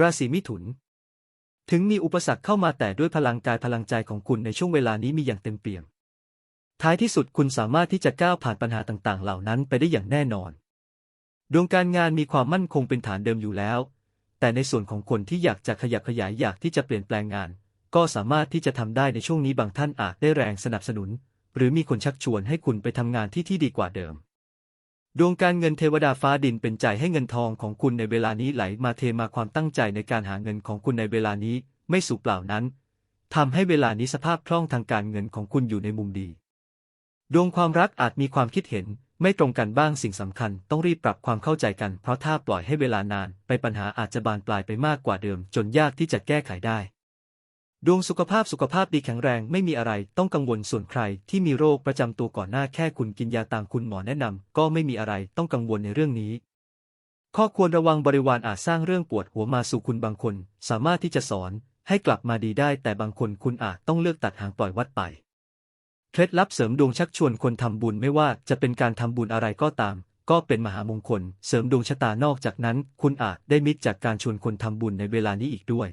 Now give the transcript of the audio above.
ราศีมิถุน ถึงมีอุปสรรคเข้ามาแต่ด้วยพลังกายพลังใจของคุณในช่วงเวลานี้มีอย่างเต็มเปี่ยม ท้ายที่สุดคุณสามารถที่จะก้าวผ่านปัญหาต่างๆ เหล่านั้นไปได้อย่างแน่นอน ดวงการงานมีความมั่นคงเป็นฐานเดิมอยู่แล้ว แต่ในส่วนของคนที่อยากจะขยับขยายอยากที่จะเปลี่ยนแปลงงาน ก็สามารถที่จะทำได้ในช่วงนี้บางท่านอาจได้แรงสนับสนุน หรือมีคนชักชวนให้คุณไปทำงานที่ที่ดีกว่าเดิม ดวงการเงินเทวดาฟ้าดินเป็นใจให้เงินทองของคุณในเวลานี้ไหลมาเทมาความตั้งใจในการหาเงินของคุณในเวลานี้ไม่สูญเปล่านั้นทำให้เวลานี้สภาพคล่องทางการเงินของคุณอยู่ในมุมดี ดวงความรักอาจมีความคิดเห็นไม่ตรงกันบ้างสิ่งสำคัญต้องรีบปรับความเข้าใจกัน เพราะถ้าปล่อยให้เวลานานไปปัญหาอาจจะบานปลายไปมากกว่าเดิม จนยากที่จะแก้ไขได้ ดวงสุขภาพสุขภาพดีแข็งแรงไม่มีอะไรต้องกังวลส่วนใครที่มีโรคประจำตัวก่อนหน้าแค่คุณกินยาตามคุณหมอแนะนำก็ไม่มีอะไรต้องกังวลในเรื่องนี้ ข้อควรระวังบริวารอาจสร้างเรื่องปวดหัวมาสู่คุณบางคน สามารถที่จะสอน ให้กลับมาดีได้ แต่บางคนคุณอาจต้องเลือกตัดหางปล่อยวัดไปเคล็ดลับเสริมดวงชักชวนคนทำบุญไม่ว่าจะเป็นการทำบุญอะไรก็ตาม ก็เป็นมหามงคล เสริมดวงชะตานอกจากนั้น คุณอาจได้มิตรจากการชวนคนทำบุญในเวลานี้อีกด้วย